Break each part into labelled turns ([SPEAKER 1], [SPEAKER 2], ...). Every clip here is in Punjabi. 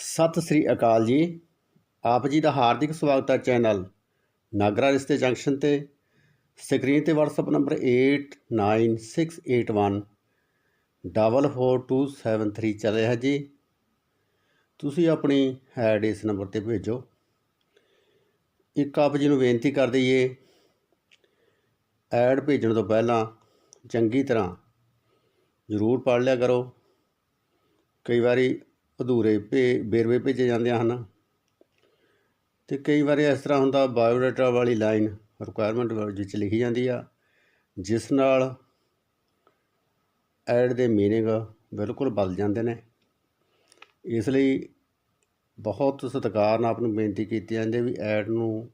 [SPEAKER 1] ਸਤਿ ਸ੍ਰੀ ਅਕਾਲ ਜੀ। ਆਪ ਜੀ ਦਾ ਹਾਰਦਿਕ ਸਵਾਗਤ ਹੈ ਚੈਨਲ ਨਾਗਰਾ ਰਿਸ਼ਤੇ ਜੰਕਸ਼ਨ ਤੇ। ਸਕਰੀਨ ਤੇ WhatsApp ਨੰਬਰ 89681 44273 ਚੱਲ ਰਿਹਾ ਜੀ। ਤੁਸੀਂ ਆਪਣੀ ਐਡ ਇਸ ਨੰਬਰ ਤੇ ਭੇਜੋ। ਇੱਕ ਆਪ ਜੀ ਨੂੰ ਬੇਨਤੀ ਕਰ ਦਈਏ ਐਡ ਭੇਜਣ ਤੋਂ ਪਹਿਲਾਂ ਚੰਗੀ ਤਰ੍ਹਾਂ ਜ਼ਰੂਰ ਪੜ੍ਹ ਲਿਆ ਕਰੋ। ਕਈ ਵਾਰੀ ਅਧੂਰੇ ਭੇ, ਵੇਰਵੇ ਭੇਜੇ ਜਾਂਦੇ ਹਨ। ਤੇ ਕਈ ਵਾਰੀ ਇਸ ਤਰ੍ਹਾਂ ਹੁੰਦਾ, ਬਾਇਓਡਾਟਾ ਵਾਲੀ ਲਾਈਨ ਰਿਕੁਆਇਰਮੈਂਟ ਵਿੱਚ ਲਿਖੀ ਜਾਂਦੀ ਆ, ਜਿਸ ਨਾਲ ਐਡ ਦੇ ਮੀਨਿੰਗ ਬਿਲਕੁਲ ਬਦਲ ਜਾਂਦੇ ਨੇ। ਇਸ ਲਈ ਬਹੁਤ ਸਤਿਕਾਰ ਨਾਲ ਆਪ ਨੂੰ ਬੇਨਤੀ ਕੀਤੀ ਜਾਂਦੀ ਹੈ ਵੀ ਐਡ ਨੂੰ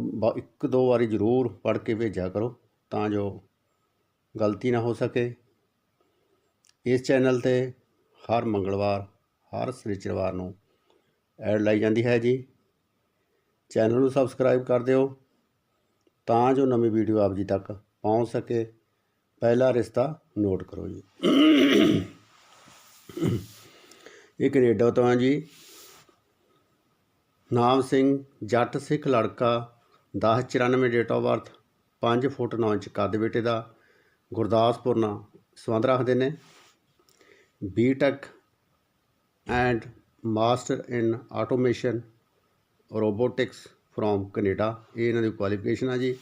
[SPEAKER 1] ਬ- ਇੱਕ ਦੋ ਵਾਰੀ ਜ਼ਰੂਰ ਪੜ੍ਹ ਕੇ ਭੇਜਿਆ ਕਰੋ, ਤਾਂ ਜੋ ਗਲਤੀ ਨਾ ਹੋ ਸਕੇ। ਇਸ ਚੈਨਲ ਤੇ ਹਰ ਮੰਗਲਵਾਰ, ਹਰ ਸ਼ਨੀਚਰਵਾਰ ਨੂੰ ਐਡ ਲਾਈ ਜਾਂਦੀ ਹੈ ਜੀ। ਚੈਨਲ ਨੂੰ ਸਬਸਕ੍ਰਾਈਬ ਕਰ ਦਿਓ ਤਾਂ ਜੋ ਨਵੀਂ ਵੀਡੀਓ ਆਪ ਜੀ ਤੱਕ ਪਹੁੰਚ ਸਕੇ। ਪਹਿਲਾ ਰਿਸ਼ਤਾ ਨੋਟ ਕਰੋ ਜੀ। ਇਹ ਕੈਨੇਡਾ ਤੋਂ ਆ ਜੀ। ਨਾਮ ਸਿੰਘ, ਜੱਟ ਸਿੱਖ ਲੜਕਾ 1094 date of birth 5 foot 9 inch ਕੱਦ ਬੇਟੇ ਦਾ, ਗੁਰਦਾਸਪੁਰ ਨਾਲ ਸੰਬੰਧ ਰੱਖਦੇ ਨੇ। BTech and master in automation robotics from Canada ਇਹ ਇਹਨਾਂ ਦੀ ਕੁਆਲੀਫਿਕੇਸ਼ਨ ਆ ਜੀ।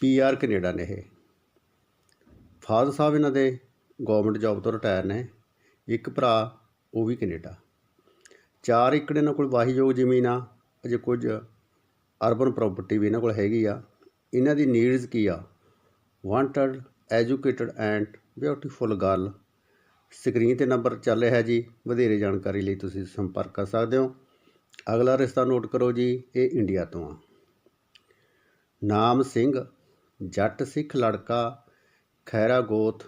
[SPEAKER 1] ਪੀਆਰ ਕੈਨੇਡਾ ਨੇ ਇਹ। ਫਾਦਰ ਸਾਹਿਬ ਇਹਨਾਂ ਦੇ ਗਵਰਨਮੈਂਟ ਜੌਬ ਤੋਂ ਰਿਟਾਇਰ ਨੇ। ਇੱਕ ਭਰਾ, ਉਹ ਵੀ ਕੈਨੇਡਾ ਚਾਰ ਏਕੜ ਇਹਨਾਂ ਕੋਲ ਵਾਹੀਯੋਗ ਜ਼ਮੀਨ ਆ। ਅਜੇ ਕੁਝ ਅਰਬਨ ਪ੍ਰਾਪਰਟੀ ਵੀ ਇਹਨਾਂ ਕੋਲ ਹੈਗੀ ਆ। ਇਹਨਾਂ ਦੀ ਨੀਡਸ ਕੀ ਆ? Wanted educated and beautiful girl screen ਤੇ ਨੰਬਰ ਚੱਲ ਰਿਹਾ ਜੀ, ਵਧੇਰੇ ਜਾਣਕਾਰੀ ਲਈ ਤੁਸੀਂ ਸੰਪਰਕ ਕਰ ਸਕਦੇ ਹੋ। ਅਗਲਾ ਰਿਸ਼ਤਾ ਨੋਟ ਕਰੋ ਜੀ, ਇਹ ਇੰਡੀਆ ਤੋਂ ਆ। ਨਾਮ ਸਿੰਘ, ਜੱਟ ਸਿੱਖ ਲੜਕਾ ਖੈਰਾ ਗੋਤ,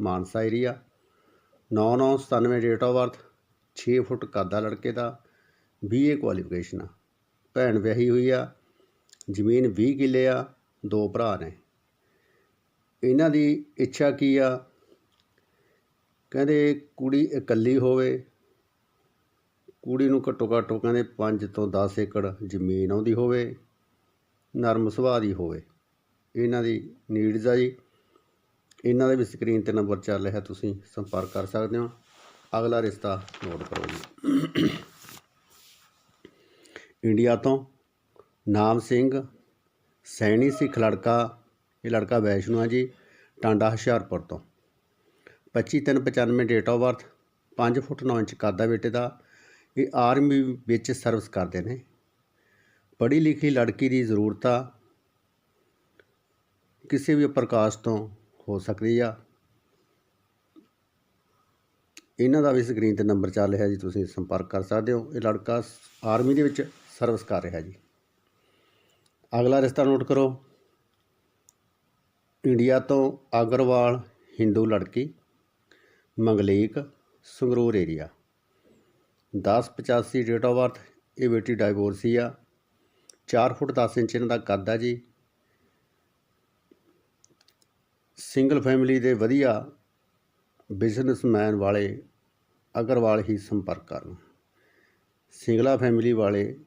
[SPEAKER 1] Mansa area 9997 date of birth 6 foot ਕੱਦ ਲੜਕੇ ਦਾ ਬੀਏ ਕੁਆਲੀਫਿਕੇਸ਼ਨ ਆ। ਭੈਣ ਵਿਆਹੀ ਹੋਈ ਆ, ਜ਼ਮੀਨ 20 ਕਿੱਲੇ ਆ, ਦੋ ਭਰਾ ਨੇ। ਇਹਨਾਂ ਦੀ ਇੱਛਾ ਕੀ ਆ? ਕਹਿੰਦੇ ਕੁੜੀ ਇਕੱਲੀ ਹੋਵੇ, ਕੁੜੀ ਨੂੰ ਘੱਟੋ ਘੱਟ ਉਹ ਕਹਿੰਦੇ 5 ਤੋਂ 10 ਏਕੜ ਜ਼ਮੀਨ ਆਉਂਦੀ ਹੋਵੇ, ਨਰਮ ਸੁਭਾਅ ਦੀ ਹੋਵੇ। ਇਹਨਾਂ ਦੀ ਨੀਡਸ ਆ ਜੀ। ਇਹਨਾਂ ਦੇ ਵੀ ਸਕਰੀਨ ਤੇ ਨੰਬਰ ਚੱਲ ਰਿਹਾ, ਤੁਸੀਂ ਸੰਪਰਕ ਕਰ ਸਕਦੇ ਹੋ। ਅਗਲਾ ਰਿਸ਼ਤਾ ਨੋਟ ਕਰੋ ਜੀ। ਇੰਡੀਆ ਤੋਂ ਨਾਮ ਸਿੰਘ, ਸੈਣੀ ਸਿੱਖ ਲੜਕਾ, ਇਹ ਲੜਕਾ ਵੈਸ਼ਨੂ ਆ ਜੀ, ਟਾਂਡਾ ਹੁਸ਼ਿਆਰਪੁਰ ਤੋਂ। 25395 date of birth 5 foot 9 inch ਕੱਦ ਆ ਬੇਟੇ ਦਾ, ਇਹ ਆਰਮੀ ਵਿੱਚ ਸਰਵਿਸ ਕਰਦੇ ਨੇ। ਪੜ੍ਹੀ ਲਿਖੀ ਲੜਕੀ ਦੀ ਜ਼ਰੂਰਤ ਆ, ਕਿਸੇ ਵੀ ਪ੍ਰਕਾਸ਼ ਤੋਂ ਹੋ ਸਕਦੀ ਆ। ਇਹਨਾਂ ਦਾ ਵੀ ਸਕਰੀਨ ਤੇ ਨੰਬਰ ਚੱਲ ਰਿਹਾ ਜੀ, ਤੁਸੀਂ ਸੰਪਰਕ ਕਰ ਸਕਦੇ ਹੋ। ਇਹ ਲੜਕਾ ਆਰਮੀ ਦੇ ਵਿੱਚ ਸਰਵਿਸ ਕਰ ਰਿਹਾ ਜੀ। ਅਗਲਾ ਰਿਸ਼ਤਾ ਨੋਟ ਕਰੋ। ਇੰਡੀਆ ਤੋਂ ਅਗਰਵਾਲ ਹਿੰਦੂ ਲੜਕੀ। Manglik, Sangrur area 1085 date of birth ਇਹ ਬੇਟੀ ਡਾਈਵੋਰਸੀ ਆ। 4 ਫੁੱਟ 10 ਇੰਚ ਇਹਨਾਂ ਦਾ ਕੱਦ ਆ ਜੀ। ਸਿੰਗਲ ਫੈਮਿਲੀ ਦੇ ਵਧੀਆ ਬਿਜ਼ਨਸਮੈਨ ਵਾਲੇ ਅਗਰਵਾਲ ਹੀ ਸੰਪਰਕ ਕਰਨ। ਸਿੰਗਲਾ ਫੈਮਿਲੀ ਵਾਲੇ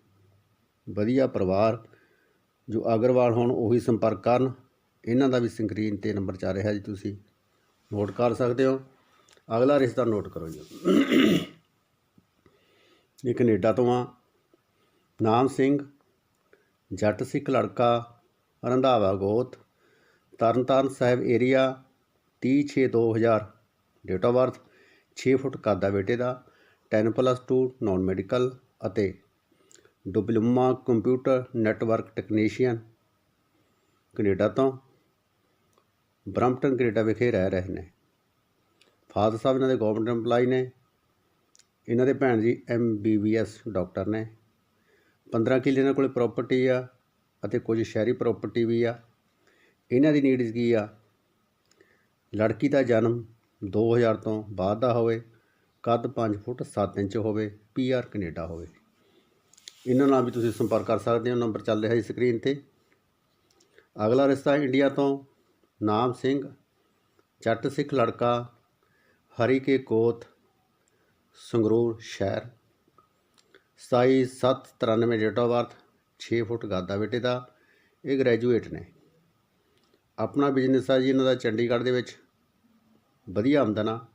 [SPEAKER 1] ਵਧੀਆ ਪਰਿਵਾਰ ਜੋ ਅਗਰਵਾਲ ਹੋਣ, ਉਹੀ ਸੰਪਰਕ ਕਰਨ। ਇਹਨਾਂ ਦਾ ਵੀ ਸਕਰੀਨ ਤੇ ਨੰਬਰ ਚੱਲ ਰਿਹਾ ਜੀ ਤੁਸੀਂ। ਨੋਟ ਕਰ ਸਕਦੇ ਹੋ। ਅਗਲਾ ਰਿਸ਼ਤਾ ਨੋਟ ਕਰੋ ਜੀ। ਇਹ ਕੈਨੇਡਾ ਤੋਂ ਆ। ਨਾਮ ਸਿੰਘ, ਜੱਟ ਸਿੱਖ ਲੜਕਾ, ਰੰਧਾਵਾ ਗੋਤ, Tarn Taran Sahib area 30/6/2000 date of birth 6 foot ਕੱਦ ਆ ਬੇਟੇ ਦਾ 10 ਪਲੱਸ 2 ਨਾਨ ਮੈਡੀਕਲ ਅਤੇ diploma computer network technician Canada ਤੋਂ ਬਰੰਪਟਨ ਕੈਨੇਡਾ ਵਿਖੇ ਰਹਿ ਰਹੇ ਨੇ। ਫਾਦਰ ਸਾਹਿਬ ਇਹਨਾਂ ਦੇ ਗਵਰਨਮੈਂਟ EMPLOYE ਨੇ, ਇਹਨਾਂ ਦੇ ਭੈਣ ਜੀ ਐਮਬੀਬੀਐਸ ਡਾਕਟਰ ਨੇ। 15 ਕਿੱਲੇ ਇਹਨਾਂ ਕੋਲੇ ਪ੍ਰਾਪਰਟੀ ਆ ਅਤੇ ਕੁਝ ਸ਼ਹਿਰੀ ਪ੍ਰਾਪਰਟੀ ਵੀ ਆ। ਇਹਨਾਂ ਦੀ ਨੀਡਸ ਕੀ ਆ? ਲੜਕੀ ਦਾ ਜਨਮ 2000 ਤੋਂ ਬਾਅਦ ਦਾ ਹੋਵੇ, ਕੱਦ 5 ਫੁੱਟ 7 ਇੰਚ ਹੋਵੇ ਪੀਆਰ ਕੈਨੇਡਾ ਹੋਵੇ। ਇਹਨਾਂ ਨਾਲ ਵੀ ਤੁਸੀਂ ਸੰਪਰਕ ਕਰ ਸਕਦੇ ਹੋ, ਨੰਬਰ ਚੱਲ ਰਿਹਾ ਹੈ ਸਕਰੀਨ ਤੇ। ਅਗਲਾ ਰਿਸ਼ਤਾ ਇੰਡੀਆ ਤੋਂ, ਨਾਮ ਸਿੰਘ, ਜੱਟ ਸਿੱਖ ਲੜਕਾ ਹਰੀ ਕੇ ਕੋਤ, ਸੰਗਰੂਰ ਸ਼ਹਿਰ। 2793 ਡੇਟ ਆਫ ਬਰਥ 6 ਫੁੱਟ ਗਾਦਾ ਬੇਟੇ ਦਾ, ਇਹ ਗ੍ਰੈਜੂਏਟ ਨੇ। ਆਪਣਾ ਬਿਜ਼ਨਸ ਆ ਜੀ ਇਹਨਾਂ ਦਾ ਚੰਡੀਗੜ੍ਹ ਦੇ ਵਿੱਚ। ਵਧੀਆ ਆਮਦਨ ਆ।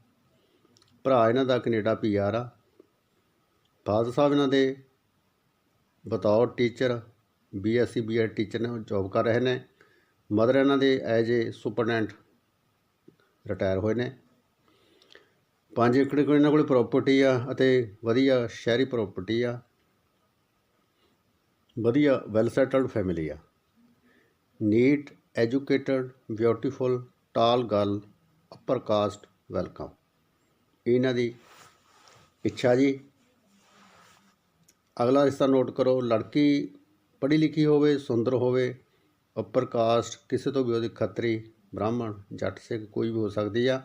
[SPEAKER 1] ਭਰਾ ਇਹਨਾਂ ਦਾ ਕੈਨੇਡਾ ਪੀਆਰ ਆ। ਫਾਦਰ ਸਾਹਿਬ ਇਹਨਾਂ ਦੇ ਬਤੌਰ ਟੀਚਰ ਬੀਐਸਸੀ ਬੀਐਡ ਟੀਚਰ ਨੇ ਜੌਬ ਕਰ ਰਹੇ ਨੇ। ਮਦਰ ਇਹਨਾਂ ਦੇ ਐਜ ਏ ਸੁਪਰਡੈਂਟ ਰਿਟਾਇਰ ਹੋਏ ਨੇ। 5 ਏਕੜ ਕੋਲ ਇਹਨਾਂ ਕੋਲ ਪ੍ਰਾਪਰਟੀ ਆ ਅਤੇ ਵਧੀਆ ਸ਼ਹਿਰੀ ਪ੍ਰਾਪਰਟੀ ਆ। ਵਧੀਆ ਵੈਲ ਸੈਟਲਡ ਫੈਮਿਲੀ ਆ। Neat educated beautiful tall girl upper caste welcome ਇਹਨਾਂ ਦੀ ਇੱਛਾ ਜੀ। ਅਗਲਾ ਰਿਸ਼ਤਾ ਨੋਟ ਕਰੋ, ਲੜਕੀ ਪੜ੍ਹੀ ਲਿਖੀ ਹੋਵੇ, ਸੁੰਦਰ ਹੋਵੇ ਅਪਰ ਕਾਸਟ ਕਿਸੇ ਤੋਂ ਵੀ ਉਹਦੀ ਖੱਤਰੀ, ਬ੍ਰਾਹਮਣ, ਜੱਟ ਸਿੱਖ, ਕੋਈ ਵੀ ਹੋ ਸਕਦੀ ਆ।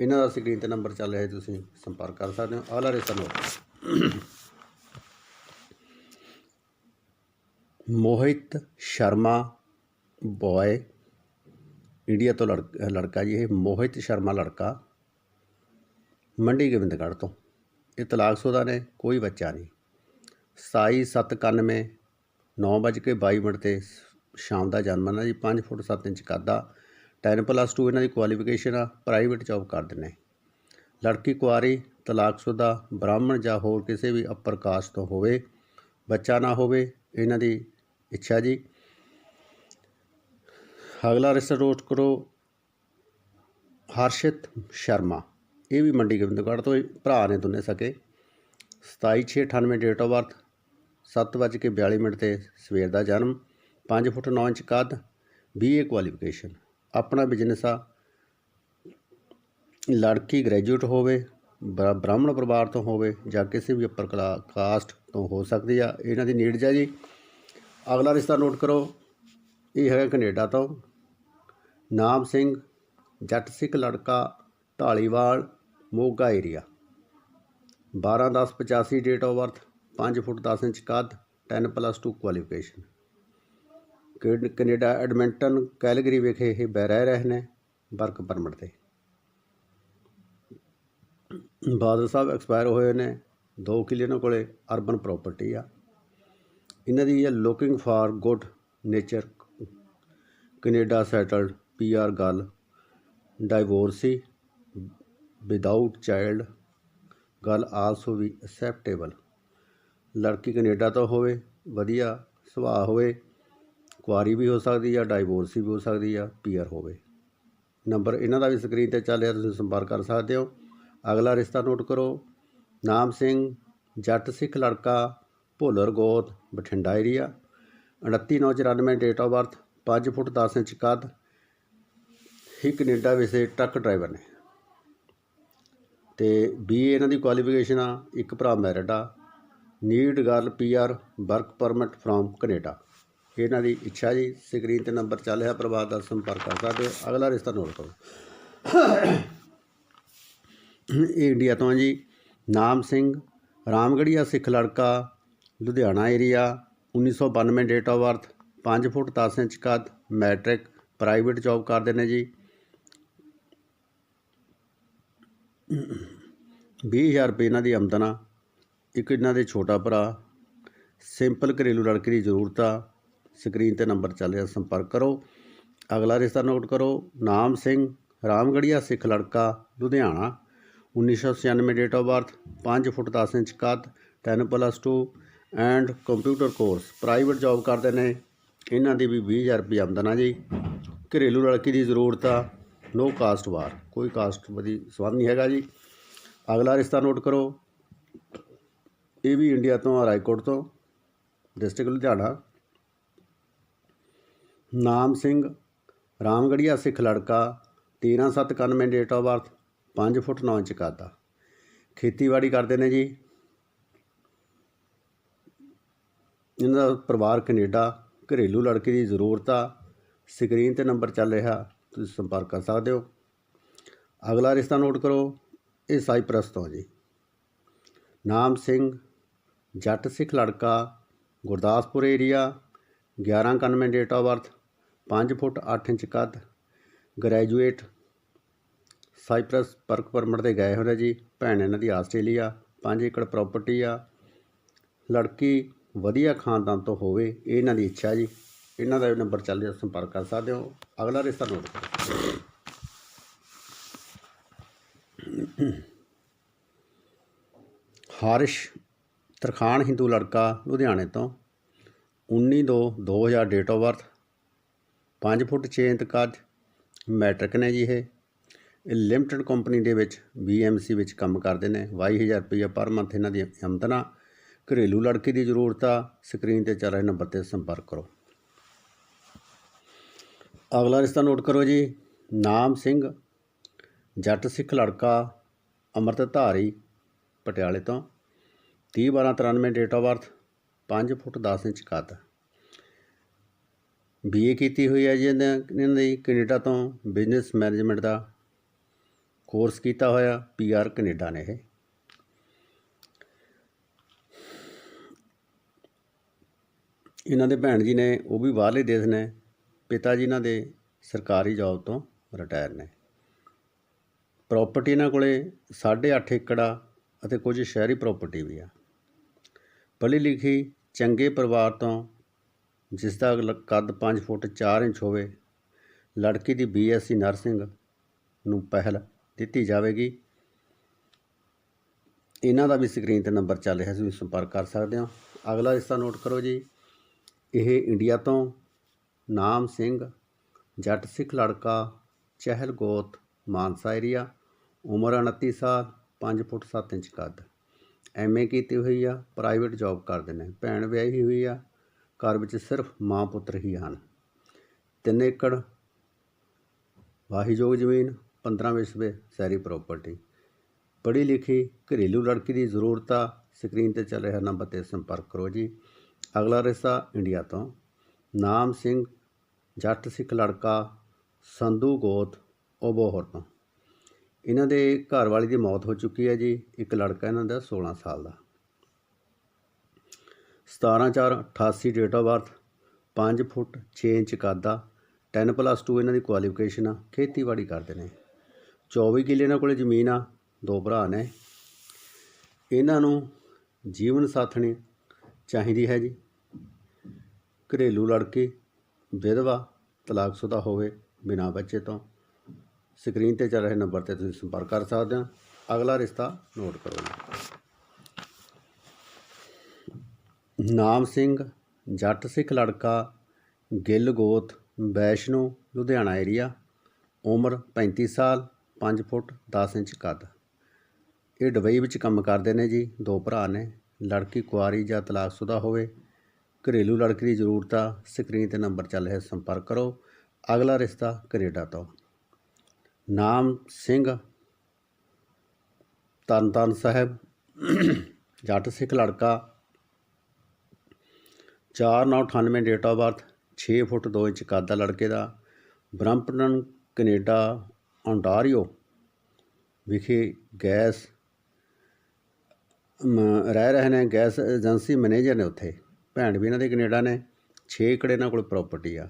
[SPEAKER 1] ਇਹਨਾਂ ਦਾ ਸਕਰੀਨ ਤੇ ਨੰਬਰ ਚੱਲ ਰਿਹਾ ਤੁਸੀਂ ਸੰਪਰਕ ਕਰ ਸਕਦੇ ਹੋ। ਅਗਲਾ ਰਿਸ਼ਤਾ ਮੋਹਿਤ ਸ਼ਰਮਾ ਬॉय ਇੰਡੀਆ ਤੋਂ ਲੜਕ- ਲੜਕਾ ਜੀ ਇਹ, ਮੋਹਿਤ ਸ਼ਰਮਾ ਲੜਕਾ, ਮੰਡੀ ਗੋਬਿੰਦਗੜ੍ਹ ਤੋਂ। ਇਹ ਤਲਾਕਸ਼ੁਦਾ ਨੇ, ਕੋਈ ਬੱਚਾ ਨਹੀਂ। 27 791 9 ਵੱਜ ਕੇ 22 ਮਿੰਟ ਤੇ ਸ਼ਾਮ ਦਾ ਜਨਮ ਹੈ ਜੀ 5 ਫੁੱਟ 7 ਇੰਚ ਕੱਦਾ 10 ਪਲੱਸ 2 ਇਹਨਾਂ ਦੀ ਕੁਆਲੀਫਿਕੇਸ਼ਨ ਆ ਪ੍ਰਾਈਵੇਟ ਜੌਬ ਕਰਦੇ ਨੇ ਲੜਕੀ ਕੁਆਰੀ ਤਲਾਕਸ਼ੁਦਾ ਬ੍ਰਾਹਮਣ ਜਾਂ ਹੋਰ ਕਿਸੇ ਵੀ ਅਪਰ ਕਾਸਟ ਤੋਂ ਹੋਵੇ, ਬੱਚਾ ਨਾ ਹੋਵੇ, ਇਹਨਾਂ ਦੀ ਇੱਛਾ ਜੀ। ਅਗਲਾ ਰਿਸ਼ਤਾ ਕਰੋ, ਹਰਸ਼ਿਤ ਸ਼ਰਮਾ। ਇਹ ਵੀ ਮੰਡੀ ਗੋਬਿੰਦਗੜ੍ਹ ਤੋਂ ਭਰਾ ਨੇ ਦੋਨੇ ਸਕੇ। 27698 ਡੇਟ ਆਫ ਬਰਥ 7:42 ਮਿੰਟ ਤੇ ਸਵੇਰ ਦਾ ਜਨਮ 5 ਫੁੱਟ 9 ਇੰਚ ਕੱਦ ਬੀਏ ਕੁਆਲੀਫਿਕੇਸ਼ਨ ਆਪਣਾ ਬਿਜ਼ਨਸ ਆ। ਲੜਕੀ ਗ੍ਰੈਜੂਏਟ ਹੋਵੇ, ਬਰਾ- ਬ੍ਰਾਹਮਣ ਪਰਿਵਾਰ ਤੋਂ ਹੋਵੇ ਜਾਂ ਕਿਸੇ ਵੀ ਅਪਰ ਕਲਾ ਕਾਸਟ ਤੋਂ ਹੋ ਸਕਦੀ ਆ। ਇਹਨਾਂ ਦੀ ਨੀਡਸ ਆ ਜੀ। ਅਗਲਾ ਰਿਸ਼ਤਾ ਨੋਟ ਕਰੋ। ਇਹ ਹੈਗਾ ਕੈਨੇਡਾ ਤੋਂ। ਨਾਮ ਸਿੰਘ, ਜੱਟ ਸਿੱਖ ਲੜਕਾ, Dhaliwal, Moga area 12 10 85 date of birth 5 foot 10 inch ਕੱਦ 10 plus 2 qualification Canada Edmonton Calgary ਵਿਖੇ ਇਹ ਬਹਿ ਰਹਿ ਰਹੇ ਨੇ ਵਰਕ ਪਰਮਿਟ ਤੇ। ਬਾਦਲ ਸਾਹਿਬ ਐਕਸਪਾਇਰ ਹੋਏ ਨੇ, ਦੋ ਕਿੱਲੇ ਇਹਨਾਂ ਕੋਲੇ ਅਰਬਨ ਪ੍ਰਾਪਰਟੀ ਆ। ਇਹਨਾਂ ਦੀ ਹੈ looking for good nature, Canada settled PR ਗੱਲ ਡਾਈਵੋਰਸੀ, ਵਿਦਆਊਟ ਚਾਈਲਡ ਗੱਲ ਆਲਸੋ ਵੀ ਐਕਸੈਪਟੇਬਲ। ਲੜਕੀ ਕੈਨੇਡਾ ਤੋਂ ਹੋਵੇ, ਵਧੀਆ ਸੁਭਾਅ ਹੋਵੇ ਕੁਆਰੀ ਵੀ ਹੋ ਸਕਦੀ ਆ, ਡਾਈਵੋਰਸੀ ਵੀ ਹੋ ਸਕਦੀ ਆ, ਪੀਆਰ ਹੋਵੇ। ਨੰਬਰ ਇਹਨਾਂ ਦਾ ਵੀ ਸਕਰੀਨ ਤੇ ਚੱਲ ਰਿਹਾ, ਤੁਸੀਂ ਸੰਪਰਕ ਕਰ ਸਕਦੇ ਹੋ। ਅਗਲਾ ਰਿਸ਼ਤਾ ਨੋਟ ਕਰੋ। ਨਾਮ ਸਿੰਘ, ਜੱਟ ਸਿੱਖ ਲੜਕਾ, ਭੋਲਰ ਗੋਤ, Bathinda area 2994 date of birth 5 foot 10 inch ਕੱਦ। ਹੀ ਕੈਨੇਡਾ ਵਿਸੇ ਟਰੱਕ ਡਰਾਈਵਰ ਨੇ। ਤੇ ਬੀ ਇਹਨਾਂ ਦੀ ਕੁਆਲੀਫਿਕੇਸ਼ਨ ਆ, ਇੱਕ ਭਰਾ ਮੈਰਿਡ ਆ। Need girl PR work permit from Canada. ਇਹਨਾਂ ਦੀ ਇੱਛਾ ਜੀ ਸਕਰੀਨ ਤੇ ਨੰਬਰ ਚੱਲ ਰਿਹਾ, ਪਰਿਵਾਰ ਦਾ ਸੰਪਰਕ ਕਰ ਸਕਦੇ ਹੋ। ਅਗਲਾ ਰਿਸ਼ਤਾ ਨੋਟ ਕਰੋ। ਇਹ ਇੰਡੀਆ ਤੋਂ ਜੀ। ਨਾਮ ਸਿੰਘ ਰਾਮਗੜੀਆ ਸਿੱਖ ਲੜਕਾ, Ludhiana area 1992 date of birth 5 foot 10 inch ਕੱਦ ਮੈਟ੍ਰਿਕ ਪ੍ਰਾਈਵੇਟ ਜੌਬ ਕਰਦੇ ਨੇ ਜੀ। 20000 ਰੁਪਏ ਇਹਨਾਂ ਦੀ ਆਮਦਨ ਆ। ਇੱਕ ਇਹਨਾਂ ਦੇ ਛੋਟਾ ਭਰਾ। ਸਿੰਪਲ ਘਰੇਲੂ ਲੜਕੀ ਦੀ ਜ਼ਰੂਰਤ ਆ। ਸਕਰੀਨ ਤੇ ਨੰਬਰ ਚੱਲ ਰਿਹਾ, ਸੰਪਰਕ ਕਰੋ। ਅਗਲਾ ਰਿਸ਼ਤਾ ਨੋਟ ਕਰੋ। ਨਾਮ ਸਿੰਘ ਰਾਮਗੜੀਆ ਸਿੱਖ ਲੜਕਾ, Ludhiana. 1996 date of birth 5 foot 10 inch ਕੱਦ 10 plus 2 and computer course private job ਕਰਦੇ ਨੇ। ਇਹਨਾਂ ਦੀ ਵੀ 20000 ਰੁਪਏ ਆਮਦਨ ਆ ਜੀ। ਘਰੇਲੂ ਲੜਕੀ ਦੀ ਜ਼ਰੂਰਤ ਆ। ਨੋ ਕਾਸਟ ਵਾਰ ਕੋਈ ਕਾਸਟ ਵਧੀ ਸਬੰਧ ਨਹੀਂ ਹੈਗਾ ਜੀ। ਅਗਲਾ ਰਿਸ਼ਤਾ ਨੋਟ ਕਰੋ। ਇਹ ਵੀ ਇੰਡੀਆ ਤੋਂ ਰਾਏਕੋਟ ਤੋਂ ਡਿਸਟ੍ਰਿਕਟ ਲੁਧਿਆਣਾ। ਨਾਮ ਸਿੰਘ, ਰਾਮਗੜੀਆ ਸਿੱਖ ਲੜਕਾ 13791 date of birth 5 foot 9 inch ਕੱਦ। ਖੇਤੀਬਾੜੀ ਕਰਦੇ ਨੇ ਜੀ। ਇਹਨਾਂ ਦਾ ਪਰਿਵਾਰ ਕੈਨੇਡਾ, ਘਰੇਲੂ ਲੜਕੇ ਦੀ ਜ਼ਰੂਰਤ ਆ। ਸਕਰੀਨ ਤੇ ਨੰਬਰ ਚੱਲ ਰਿਹਾ, ਤੁਸੀਂ ਸੰਪਰਕ ਕਰ ਸਕਦੇ ਹੋ। ਅਗਲਾ ਰਿਸ਼ਤਾ ਨੋਟ ਕਰੋ, ਇਹ ਸਾਈਪ੍ਰਸ ਤੋਂ ਜੀ। ਨਾਮ ਸਿੰਘ, ਜੱਟ ਸਿੱਖ ਲੜਕਾ, Gurdaspur area 1191 date of birth 5 foot 8 inch ਕੱਦ ਗ੍ਰੈਜੂਏਟ ਸਾਈਪ੍ਰਸ ਪਰਕ ਪਰਮਿਟ ਤੇ ਗਏ ਹੋਏ ਜੀ, ਭੈਣ ਇਹਨਾਂ ਦੀ ਆਸਟ੍ਰੇਲੀਆ 5 ਏਕੜ ਪ੍ਰਾਪਰਟੀ ਆ। ਲੜਕੀ ਵਧੀਆ ਖਾਨਦਾਨ ਤੋਂ ਹੋਵੇ, ਇਹ ਇਹਨਾਂ ਦੀ ਇੱਛਾ ਜੀ। ਇਹਨਾਂ ਦਾ ਨੰਬਰ ਚੱਲ ਰਿਹਾ, ਸੰਪਰਕ ਕਰ ਸਕਦੇ ਹੋ। ਅਗਲਾ ਰਿਸ਼ਤਾ ਨੋਟ ਹਾਰਿਸ਼ ਤਰਖਾਨ ਹਿੰਦੂ ਲੜਕਾ, ਲੁਧਿਆਣੇ ਤੋਂ 19 ਦੋ 2000 date of birth 5 foot 6 inch ਕੱਦ, ਮੈਟ੍ਰਿਕ ਨੇ ਜੀ ਇਹ। ਲਿਮਟਿਡ ਕੰਪਨੀ ਦੇ ਵਿੱਚ ਬੀਐਮਸੀ ਵਿੱਚ ਕੰਮ ਕਰਦੇ ਨੇ। 22000 ਰੁਪਏ ਪਰ ਮੰਥ ਇਹਨਾਂ ਦੀ ਆਮਦਨ। ਆ ਘਰੇਲੂ ਲੜਕੀ ਦੀ ਜ਼ਰੂਰਤ ਆ। ਸਕਰੀਨ ਤੇ ਚੱਲ ਰਹੇ ਨੰਬਰ ਤੇ ਸੰਪਰਕ ਕਰੋ। ਅਗਲਾ ਰਿਸ਼ਤਾ ਨੋਟ ਕਰੋ ਜੀ। ਨਾਮ ਸਿੰਘ, ਜੱਟ ਸਿੱਖ ਲੜਕਾ, ਅੰਮ੍ਰਿਤਧਾਰੀ, ਪਟਿਆਲੇ ਤੋਂ। 30 12 93 date of birth 5 foot 10 inch ਕੱਦ। ਬੀਏ ਕੀਤੀ ਹੋਈ ਹੈ ਜਿਹਨਾਂ ਇਹਨਾਂ ਇਹਨਾਂ ਦੀ ਕੈਨੇਡਾ ਤੋਂ ਬਿਜ਼ਨਸ ਮੈਨੇਜਮੈਂਟ ਦਾ ਕੋਰਸ ਕੀਤਾ ਹੋਇਆ ਪੀਆਰ ਕੈਨੇਡਾ ਨੇ ਇਹ। ਇਹਨਾਂ ਦੇ ਭੈਣ ਜੀ ਨੇ, ਉਹ ਵੀ ਬਾਹਰਲੇ ਦੇਸ਼ ਨੇ, ਪਿਤਾ ਜੀ ਇਹਨਾਂ ਦੇ ਸਰਕਾਰੀ ਜੌਬ ਤੋਂ ਰਿਟਾਇਰ ਨੇ। ਪ੍ਰਾਪਰਟੀ ਇਹਨਾਂ ਕੋਲੇ 8.5 ਏਕੜ ਆ ਅਤੇ ਕੁਝ ਸ਼ਹਿਰੀ ਪ੍ਰਾਪਰਟੀ ਵੀ ਆ। ਪੜ੍ਹੀ ਲਿਖੀ ਚੰਗੇ ਪਰਿਵਾਰ ਤੋਂ ਜਿਸ ਦਾ ਕੱਦ 5 ਫੁੱਟ 4 ਇੰਚ ਹੋਵੇ, ਲੜਕੀ ਦੀ ਬੀਐਸਸੀ ਨਰਸਿੰਗ ਨੂੰ ਪਹਿਲ ਦਿੱਤੀ ਜਾਵੇਗੀ। ਇਹਨਾਂ ਦਾ ਵੀ ਸਕਰੀਨ ਤੇ ਨੰਬਰ ਚੱਲ ਰਿਹਾ ਤੁਸੀਂ ਸੰਪਰਕ ਕਰ ਸਕਦੇ ਹੋ। ਅਗਲਾ ਹਿੱਸਾ ਨੋਟ ਕਰੋ ਜੀ। ਇਹ ਇੰਡੀਆ ਤੋਂ ਨਾਮ ਸਿੰਘ, ਜੱਟ ਸਿੱਖ ਲੜਕਾ, ਚਹਿਲ ਗੋਤ, ਮਾਨਸਾ ਏਰੀਆ ਉਮਰ 29 ਸਾਲ 5 ਫੁੱਟ 7 ਇੰਚ ਕੱਦ। ਐਮਏ ਕੀਤੀ ਹੋਈ ਆ ਪ੍ਰਾਈਵੇਟ ਜੌਬ ਕਰਦੇ ਨੇ। ਭੈਣ ਵਿਆਹੀ ਹੋਈ ਆ। ਘਰ ਵਿੱਚ ਸਿਰਫ ਮਾਂ ਪੁੱਤਰ ਹੀ ਹਨ। 3 ਏਕੜ ਵਾਹੀਯੋਗ ਜ਼ਮੀਨ 15 ਵਿਸਵੇ ਸੈਰੀ ਪ੍ਰਾਪਰਟੀ। ਪੜ੍ਹੀ ਲਿਖੀ ਘਰੇਲੂ ਲੜਕੀ ਦੀ ਜ਼ਰੂਰਤ ਆ। ਸਕਰੀਨ ਤੇ ਚੱਲ ਰਿਹਾ ਨੰਬਰ ਤੇ ਸੰਪਰਕ ਕਰੋ ਜੀ। ਅਗਲਾ ਰਿਸ਼ਤਾ ਇੰਡੀਆ ਤੋਂ। ਨਾਮ ਸਿੰਘ, ਜੱਟ ਸਿੱਖ ਲੜਕਾ ਸੰਧੂ ਗੋਤ, ਓਬੋਹਰ ਤੋਂ। ਇਹਨਾਂ ਦੇ ਘਰ ਵਾਲੀ ਦੀ ਮੌਤ ਹੋ ਚੁੱਕੀ ਹੈ ਜੀ। ਇੱਕ ਲੜਕਾ ਇਹਨਾਂ ਦਾ 16 ਸਾਲ ਦਾ। 17 4 88 date of birth 5 foot 6 inch ਕਾਦਾ ਆ 10 ਪਲੱਸ 2 ਇਹਨਾਂ ਦੀ ਕੁਆਲੀਫਿਕੇਸ਼ਨ ਆ, ਖੇਤੀਬਾੜੀ ਕਰਦੇ ਨੇ। 24 ਕਿੱਲੇ ਇਹਨਾਂ ਕੋਲੇ ਜ਼ਮੀਨ ਆ, ਦੋ ਭਰਾ ਨੇ। ਇਹਨਾਂ ਨੂੰ ਜੀਵਨ ਸਾਥਣੀ ਚਾਹੀਦੀ ਹੈ ਜੀ। ਘਰੇਲੂ ਲੜਕੀ, ਵਿਧਵਾ ਤਲਾਕਸ਼ੁਦਾ ਹੋਵੇ ਬਿਨਾਂ ਬੱਚੇ ਤੋਂ। ਸਕਰੀਨ ਤੇ ਚੱਲ ਰਹੇ ਨੰਬਰ ਤੇ ਤੁਸੀਂ ਸੰਪਰਕ ਕਰ ਸਕਦੇ ਹੋ। ਅਗਲਾ ਰਿਸ਼ਤਾ ਨੋਟ ਕਰੋ ਜੀ। ਨਾਮ ਸਿੰਘ, ਜੱਟ ਸਿੱਖ ਲੜਕਾ, ਗਿੱਲ ਗੋਤ, ਵੈਸ਼ਨੂ, ਲੁਧਿਆਣਾ ਏਰੀਆ ਉਮਰ 35 ਸਾਲ 5 ਫੁੱਟ 10 ਇੰਚ ਕੱਦ। ਇਹ ਦੁਬਈ ਵਿੱਚ ਕੰਮ ਕਰਦੇ ਨੇ ਜੀ, ਦੋ ਭਰਾ ਨੇ, ਲੜਕੀ ਕੁਆਰੀ ਜਾਂ ਤਲਾਕਸ਼ੁਦਾ ਹੋਵੇ। ਘਰੇਲੂ ਲੜਕੀ ਦੀ ਜ਼ਰੂਰਤ ਆ, ਸਕਰੀਨ ਤੇ ਨੰਬਰ ਚੱਲ ਰਿਹਾ, ਸੰਪਰਕ ਕਰੋ। ਅਗਲਾ ਰਿਸ਼ਤਾ ਕੈਨੇਡਾ ਤੋਂ। ਨਾਮ ਸਿੰਘ ਤਰਨਤਾਰਨ ਸਾਹਿਬ, ਜੱਟ ਸਿੱਖ ਲੜਕਾ 4998 date of birth 6 foot 2 inch ਕੱਦ ਦਾ ਲੜਕੇ ਦਾ ਬ੍ਰੈਂਪਟਨ ਕੈਨੇਡਾ ਓਨਟਾਰੀਓ ਵਿਖੇ ਗੈਸ ਮ, ਰਹਿ ਰਹੇ ਨੇ ਗੈਸ ਏਜੰਸੀ ਮੈਨੇਜਰ ਨੇ ਉੱਥੇ। ਭੈਣ ਵੀ ਇਹਨਾਂ ਦੇ ਕੈਨੇਡਾ ਨੇ 6 ਏਕੜ ਇਹਨਾਂ ਕੋਲ ਪ੍ਰਾਪਰਟੀ ਆ।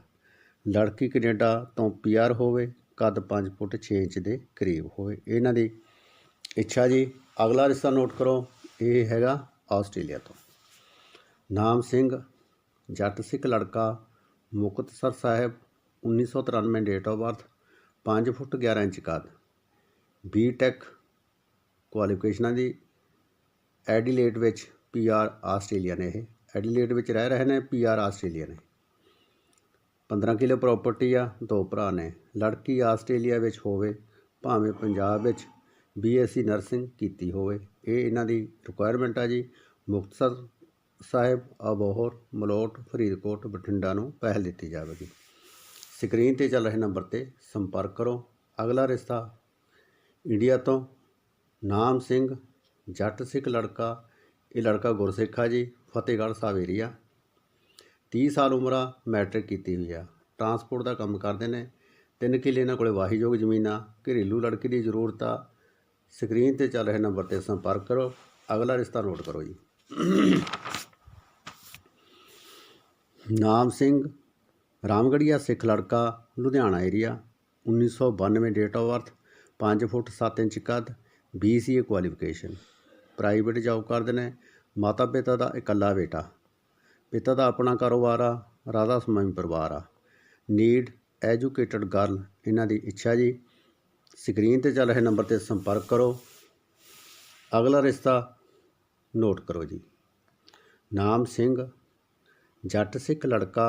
[SPEAKER 1] ਲੜਕੀ ਕੈਨੇਡਾ ਤੋਂ ਪੀਆਰ ਹੋਵੇ ਕੱਦ 5 ਫੁੱਟ 6 ਇੰਚ ਦੇ ਕਰੀਬ ਹੋਵੇ। ਇਹਨਾਂ ਦੀ ਇੱਛਾ ਜੀ ਅਗਲਾ ਰਿਸ਼ਤਾ ਨੋਟ ਕਰੋ ਇਹ ਹੈਗਾ ਆਸਟ੍ਰੇਲੀਆ ਤੋਂ। ਨਾਮ ਸਿੰਘ ਜੱਟ ਸਿੱਖ ਲੜਕਾ Muktsar Sahib 1993 date of birth 5 foot 11 inch ਕੱਦ। ਬੀਟੈਕ ਕੁਆਲੀਫਿਕੇਸ਼ਨਾਂ ਦੀ ਐਡੀਲੇਟ ਵਿੱਚ ਪੀਆਰ ਆਸਟ੍ਰੇਲੀਆ ਨੇ ਇਹ। ਐਡੀਲੇਟ ਵਿੱਚ ਰਹਿ ਰਹੇ ਨੇ ਪੀਆਰ ਆਸਟ੍ਰੇਲੀਆ ਨੇ। 15 ਕਿਲੋ ਪ੍ਰਾਪਰਟੀ ਆ, ਦੋ ਭਰਾ ਨੇ। ਲੜਕੀ ਆਸਟ੍ਰੇਲੀਆ ਵਿੱਚ ਹੋਵੇ, ਭਾਵੇਂ ਪੰਜਾਬ ਵਿੱਚ ਬੀਐਸਸੀ ਨਰਸਿੰਗ ਕੀਤੀ ਹੋਵੇ, ਇਹ ਇਹਨਾਂ ਦੀ ਰਿਕੁਆਇਰਮੈਂਟ ਆ ਜੀ। ਮੁਕਤਸਰ ਸਾਹਿਬ ਅਬੋਹਰ, ਮਲੋਟ, ਫਰੀਦਕੋਟ, ਬਠਿੰਡਾ ਨੂੰ ਪਹਿਲ ਦਿੱਤੀ ਜਾਵੇਗੀ। ਸਕਰੀਨ ਤੇ ਚੱਲ ਰਹੇ ਨੰਬਰ ਤੇ ਸੰਪਰਕ ਕਰੋ। ਅਗਲਾ ਰਿਸ਼ਤਾ ਇੰਡੀਆ ਤੋਂ ਨਾਮ ਸਿੰਘ, ਜੱਟ ਸਿੱਖ ਲੜਕਾ, ਇਹ ਲੜਕਾ ਗੁਰਸਿੱਖ ਆ ਜੀ, ਫਤਿਹਗੜ੍ਹ ਸਾਹਿਬ ਏਰੀਆ 30 ਸਾਲ ਉਮਰ ਆ, ਮੈਟ੍ਰਿਕ ਕੀਤੀ ਹੋਈ ਆ। ਟਰਾਂਸਪੋਰਟ ਦਾ ਕੰਮ ਕਰਦੇ ਨੇ। ਤਿੰਨ ਕਿੱਲੇ ਇਹਨਾਂ ਕੋਲੇ ਵਾਹੀਯੋਗ ਜ਼ਮੀਨਾਂ, ਘਰੇਲੂ ਲੜਕੀ ਦੀ ਜ਼ਰੂਰਤ ਆ। ਸਕਰੀਨ ਤੇ ਚੱਲ ਰਹੇ ਨੰਬਰ ਤੇ ਸੰਪਰਕ ਕਰੋ। ਅਗਲਾ ਰਿਸ਼ਤਾ ਨੋਟ ਕਰੋ ਜੀ। ਨਾਮ ਸਿੰਘ ਰਾਮਗੜੀਆ ਸਿੱਖ ਲੜਕਾ, Ludhiana area 1992 date of birth 5 foot 7 inch ਕੱਦ BCA ਕੁਆਲੀਫਿਕੇਸ਼ਨ ਪ੍ਰਾਈਵੇਟ ਜੌਬ ਕਰਦੇ ਨੇ, ਮਾਤਾ ਪਿਤਾ ਦਾ ਇਕੱਲਾ ਬੇਟਾ। ਪਿਤਾ ਦਾ ਆਪਣਾ ਕਾਰੋਬਾਰ ਆ, ਰਾਧਾ ਸਮਾਈ ਪਰਿਵਾਰ ਆ। ਨੀਡ ਐਜੂਕੇਟਡ ਗਰਲ ਇਹਨਾਂ ਦੀ ਇੱਛਾ ਜੀ। ਸਕਰੀਨ ਤੇ ਚੱਲ ਰਹੇ ਨੰਬਰ ਤੇ ਸੰਪਰਕ ਕਰੋ। ਅਗਲਾ ਰਿਸ਼ਤਾ ਨੋਟ ਕਰੋ ਜੀ। ਨਾਮ ਸਿੰਘ ਜੱਟ ਸਿੱਖ ਲੜਕਾ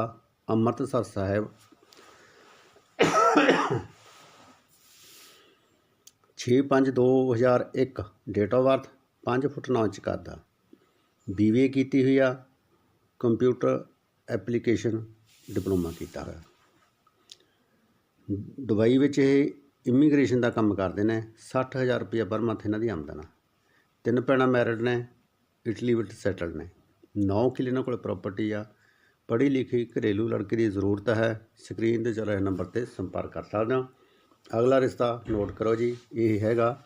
[SPEAKER 1] Amritsar Sahib. 6/5/2001 date of birth 5 foot 9 inch ਕੱਦ ਦਾ ਬੀਵੇ ਕੀਤੀ ਹੋਈ ਆ ਕੰਪਿਊਟਰ ਐਪਲੀਕੇਸ਼ਨ ਡਿਪਲੋਮਾ ਕੀਤਾ ਹੋਇਆ। ਦੁਬਈ ਵਿੱਚ ਇਹ ਇਮੀਗ੍ਰੇਸ਼ਨ ਦਾ ਕੰਮ ਕਰਦੇ ਨੇ 60000 ਰੁਪਏ ਪਰ ਮੰਥ ਇਹਨਾਂ ਦੀ ਆਮਦਨ ਆ। ਤਿੰਨ ਭੈਣਾਂ ਮੈਰਿਡ ਨੇ ਇਟਲੀ ਵਿੱਚ ਸੈਟਲਡ ਨੇ। 9 ਕਿੱਲੇ ਇਹਨਾਂ ਕੋਲ ਪ੍ਰਾਪਰਟੀ ਆ ਪੜ੍ਹੀ ਲਿਖੀ ਘਰੇਲੂ ਲੜਕੀ ਦੀ ਜ਼ਰੂਰਤ ਹੈ। ਸਕਰੀਨ ਤੇ ਚੱਲ ਰਹੇ ਨੰਬਰ ਤੇ ਸੰਪਰਕ ਕਰ ਸਕਦੇ ਹੋ। ਅਗਲਾ ਰਿਸ਼ਤਾ ਨੋਟ ਕਰੋ ਜੀ, ਇਹ ਹੈਗਾ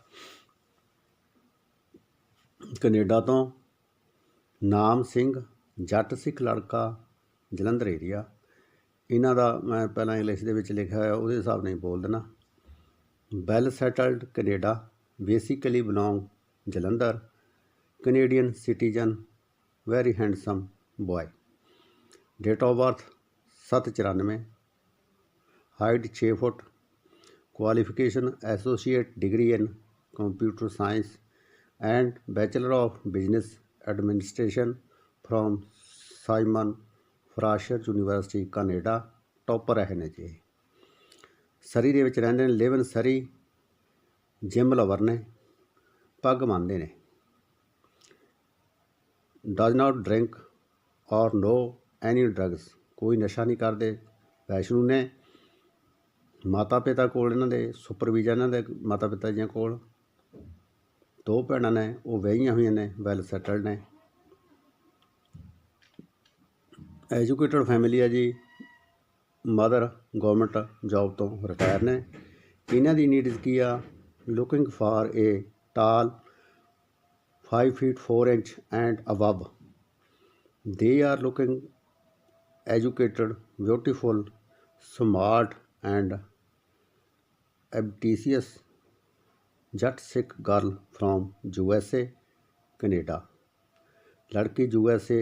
[SPEAKER 1] ਕੈਨੇਡਾ ਤੋਂ। ਨਾਮ ਸਿੰਘ, ਜੱਟ ਸਿੱਖ ਲੜਕਾ, ਜਲੰਧਰ ਏਰੀਆ ਇਹਨਾਂ ਦਾ ਮੈਂ ਪਹਿਲਾਂ ਇੰਗਲਿਸ਼ ਦੇ ਵਿੱਚ ਲਿਖਿਆ ਹੋਇਆ, ਉਹਦੇ ਹਿਸਾਬ ਨਾਲ ਬੋਲ ਦੇਣਾ। Well settled Canada basically belong Jalandhar. Canadian citizen very handsome boy date of birth 794 height 6 foot. Qualification associate degree in computer science and bachelor of business administration from Simon Fraser university Canada topper ਰਹੇ ਨੇ ਜੀ। ਸਰੀ ਦੇ ਵਿੱਚ ਰਹਿੰਦੇ ਨੇ ਲਿਵਨ ਸਰੀ ਜਿਮ ਲਵਰ ਨੇ। ਪੱਗ ਮੰਨਦੇ ਨੇ। ਡਜ਼ ਨਾਟ ਡਰਿੰਕ ਔਰ ਨੋ ਐਨੀ ਡਰੱਗਸ ਕੋਈ ਨਸ਼ਾ ਨਹੀਂ ਕਰਦੇ। ਵੈਸ਼ਨੂ ਨੇ ਮਾਤਾ ਪਿਤਾ ਕੋਲ ਇਹਨਾਂ ਦੇ ਸੁਪਰਵਿਜ਼ਨ ਇਹਨਾਂ ਦੇ ਮਾਤਾ ਪਿਤਾ ਜੀਆਂ ਕੋਲ। ਦੋ ਭੈਣਾਂ ਨੇ, ਉਹ ਵਹੀਆਂ ਹੋਈਆਂ ਨੇ, ਵੈਲ ਸੈਟਲਡ ਨੇ। ਐਜੂਕੇਟਡ ਫੈਮਿਲੀ ਆ ਜੀ। ਮਦਰ ਗਵਰਨਮੈਂਟ ਜੌਬ ਤੋਂ ਰਿਟਾਇਰ ਨੇ। ਇਹਨਾਂ ਦੀ ਨੀਡਸ ਕੀ ਆ? Looking for a tall 5 feet 4 inch and above. They are looking educated, beautiful, smart, and ambitious Jat Sikh girl from USA, Canada. ਲੜਕੀ USA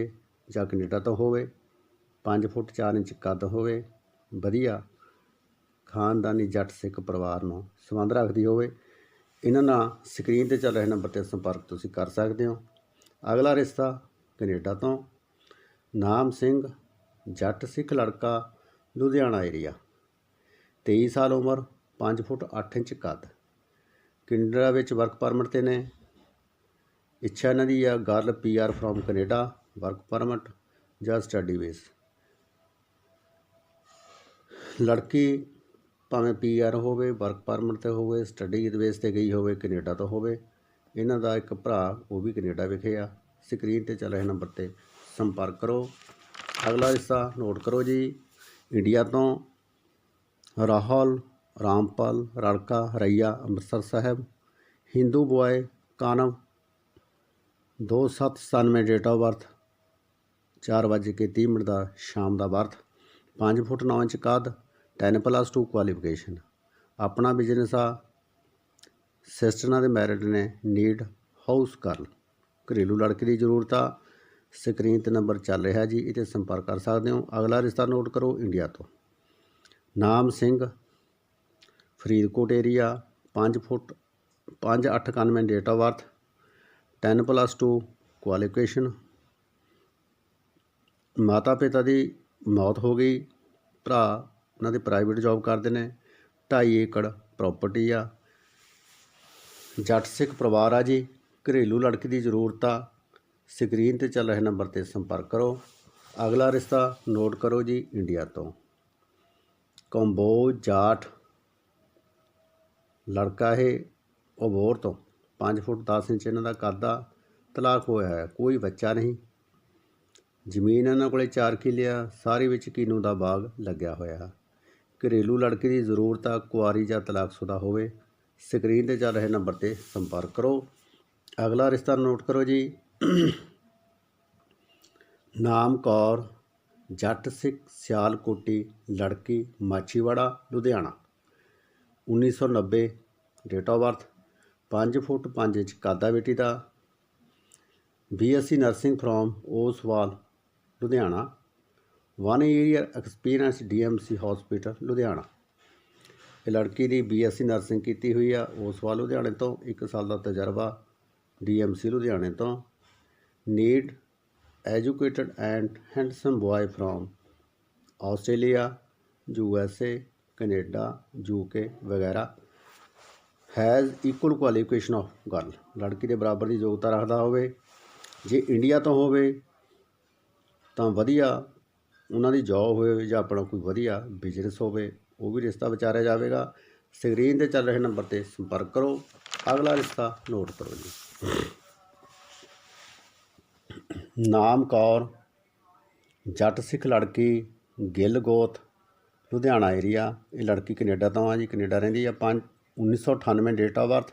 [SPEAKER 1] ਜਾਂ ਕੈਨੇਡਾ ਤੋਂ ਹੋਵੇ 5 ਫੁੱਟ 4 ਇੰਚ ਕੱਦ ਹੋਵੇ ਵਧੀਆ ਖਾਨਦਾਨੀ ਜੱਟ ਸਿੱਖ ਪਰਿਵਾਰ ਨੂੰ ਸੰਬੰਧ ਰੱਖਦੀ ਹੋਵੇ ਇਹਨਾਂ ਨਾਲ ਸਕਰੀਨ ਤੇ ਚੱਲ ਰਹੇ ਨੰਬਰ ਤੇ ਸੰਪਰਕ ਤੁਸੀਂ ਕਰ ਸਕਦੇ ਹੋ। ਅਗਲਾ ਰਿਸ਼ਤਾ ਕੈਨੇਡਾ ਤੋਂ ਨਾਮ ਸਿੰਘ ਜੱਟ ਸਿੱਖ ਲੜਕਾ, ਲੁਧਿਆਣਾ ਏਰੀਆ 23 ਸਾਲ ਉਮਰ 5 ਫੁੱਟ 8 ਇੰਚ ਕੱਦ। ਕੈਨੇਡਾ ਵਿੱਚ ਵਰਕ ਪਰਮਿਟ ਤੇ ਨੇ। ਇੱਛਾ ਇਹਨਾਂ ਦੀ ਆ girl PR from Canada work permit ਜਾਂ ਸਟੱਡੀ ਬੇਸ ਲੜਕੀ ਭਾਵੇਂ ਪੀਆਰ ਹੋਵੇ ਵਰਕ ਪਰਮਿਟ ਤੇ ਹੋਵੇ ਸਟੱਡੀ ਬੇਸ ਤੇ ਗਈ ਹੋਵੇ, ਕੈਨੇਡਾ ਤੋਂ ਹੋਵੇ, ਇਹਨਾਂ ਦਾ ਇੱਕ ਭਰਾ ਉਹ ਵੀ ਕੈਨੇਡਾ ਵਿਖੇ ਆ। ਸਕਰੀਨ ਤੇ ਚੱਲ ਰਹੇ ਨੰਬਰ ਤੇ ਸੰਪਰਕ ਕਰੋ। ਅਗਲਾ ਹਿੱਸਾ ਨੋਟ ਕਰੋ ਜੀ। ਇੰਡੀਆ ਤੋਂ ਰਾਹੁਲ, ਰਾਮਪਾਲ ਰੜਕਾ ਰਈਆ, ਅੰਮ੍ਰਿਤਸਰ ਸਾਹਿਬ, ਹਿੰਦੂ ਬੁਆਏ ਕਾਨਵ 2797 ਡੇਟ ਆਫ ਬਰਥ 4:30 ਮਿੰਟ ਦਾ ਸ਼ਾਮ ਦਾ ਬਰਥ 5 ਫੁੱਟ 9 ਇੰਚ ਕੱਦ 10 ਪਲੱਸ 2 ਕੁਆਲੀਫਿਕੇਸ਼ਨ ਆਪਣਾ ਬਿਜ਼ਨਸ ਆ, ਸਿਸਟਰਾਂ ਦੇ ਮੈਰਿਡ ਨੇ ਨੀਡ ਹਾਊਸ ਕਰਨ। ਘਰੇਲੂ ਲੜਕੀ ਦੀ ਜ਼ਰੂਰਤ ਆ ਸਕਰੀਨ ਤੇ ਨੰਬਰ ਚੱਲ ਰਿਹਾ ਜੀ ਇਹ 'ਤੇ ਸੰਪਰਕ ਕਰ ਸਕਦੇ ਹੋ। ਅਗਲਾ ਰਿਸ਼ਤਾ ਨੋਟ ਕਰੋ ਇੰਡੀਆ ਤੋਂ। ਨਾਮ Singh, Faridkot area 5 foot 5891 date of birth 10 plus 2 qualification ਮਾਤਾ ਪਿਤਾ ਦੀ ਮੌਤ ਹੋ ਗਈ, ਭਰਾ ਉਹਨਾਂ ਦੇ ਪ੍ਰਾਈਵੇਟ ਜੌਬ ਕਰਦੇ ਨੇ 2.5 ਏਕੜ ਪ੍ਰਾਪਰਟੀ ਆ। ਜੱਟ ਸਿੱਖ ਪਰਿਵਾਰ ਆ ਜੀ, ਘਰੇਲੂ ਲੜਕੀ ਦੀ ਜ਼ਰੂਰਤ ਆ ਸਕਰੀਨ ਤੇ ਚੱਲ ਰਹੇ ਨੰਬਰ ਤੇ ਸੰਪਰਕ ਕਰੋ। ਅਗਲਾ ਰਿਸ਼ਤਾ ਨੋਟ ਕਰੋ ਜੀ ਇੰਡੀਆ ਤੋਂ। ਕੰਬੋਜ ਜਾਟ। ਲੜਕਾ ਹੈ ਅਬੋਰ ਤੋਂ। 5 ਫੁੱਟ 10 ਇੰਚ ਇਹਨਾਂ ਦਾ ਕੱਦ ਆ, ਤਲਾਕ ਹੋਇਆ ਹੈ ਕੋਈ ਬੱਚਾ ਨਹੀਂ। ਜ਼ਮੀਨ ਇਹਨਾਂ ਕੋਲੇ 4 ਕਿੱਲੇ ਆ, ਸਾਰੇ ਵਿੱਚ ਕੀਨੂ ਦਾ ਬਾਗ ਲੱਗਿਆ ਹੋਇਆ ਘਰੇਲੂ ਲੜਕੀ ਦੀ ਜ਼ਰੂਰਤ ਆ, ਕੁਆਰੀ ਜਾਂ ਤਲਾਕਸ਼ੁਦਾ ਹੋਵੇ। ਸਕਰੀਨ ਤੇ ਚੱਲ ਰਹੇ ਨੰਬਰ ਤੇ ਸੰਪਰਕ ਕਰੋ। ਅਗਲਾ ਰਿਸ਼ਤਾ ਨੋਟ ਕਰੋ ਜੀ ਨਾਮ ਕੌਰ, ਜੱਟ ਸਿੱਖ ਸਿਆਲਕੋਟੀ, ਲੜਕੀ Machhiwara, Ludhiana. 1990 date of birth 5 foot 5 inch ਕਾਦਾ ਬੇਟੀ ਦਾ। BSc nursing from Oswal Ludhiana. 1 year experience DMC hospital Ludhiana. ਇਹ ਲੜਕੀ ਦੀ ਬੀਐਸਸੀ ਨਰਸਿੰਗ ਕੀਤੀ ਹੋਈ ਆ ਓਸਵਾਲ ਲੁਧਿਆਣੇ ਤੋਂ। 1 ਸਾਲ ਦਾ ਤਜਰਬਾ ਡੀਐਮਸੀ ਲੁਧਿਆਣੇ ਤੋਂ। Need educated and handsome boy from Australia U S A Canada UK ਵਗੈਰਾ has equal qualification of girl ਲੜਕੀ ਦੇ ਬਰਾਬਰ ਦੀ ਯੋਗਤਾ ਰੱਖਦਾ ਹੋਵੇ, ਜੇ ਇੰਡੀਆ ਤੋਂ ਹੋਵੇ, ਤਾਂ ਵਧੀਆ ਉਹਨਾਂ ਦੀ ਜੌਬ ਹੋਵੇ ਜਾਂ ਆਪਣਾ ਕੋਈ ਵਧੀਆ ਬਿਜ਼ਨਸ ਹੋਵੇ, ਉਹ ਵੀ ਰਿਸ਼ਤਾ ਵਿਚਾਰਿਆ ਜਾਵੇਗਾ। ਸਕਰੀਨ ਤੇ ਚੱਲ ਰਹੇ ਨੰਬਰ ਤੇ ਸੰਪਰਕ ਕਰੋ। ਅਗਲਾ ਰਿਸ਼ਤਾ ਨੋਟ ਕਰੋ ਜੀ। ਨਾਮ ਕੌਰ ਜੱਟ ਸਿੱਖ ਲੜਕੀ ਗਿੱਲ ਗੋਤ ਲੁਧਿਆਣਾ ਏਰੀਆ ਇਹ ਲੜਕੀ ਕੈਨੇਡਾ ਤੋਂ ਆ ਜੀ ਕੈਨੇਡਾ ਰਹਿੰਦੀ ਆ 5 1998 date of birth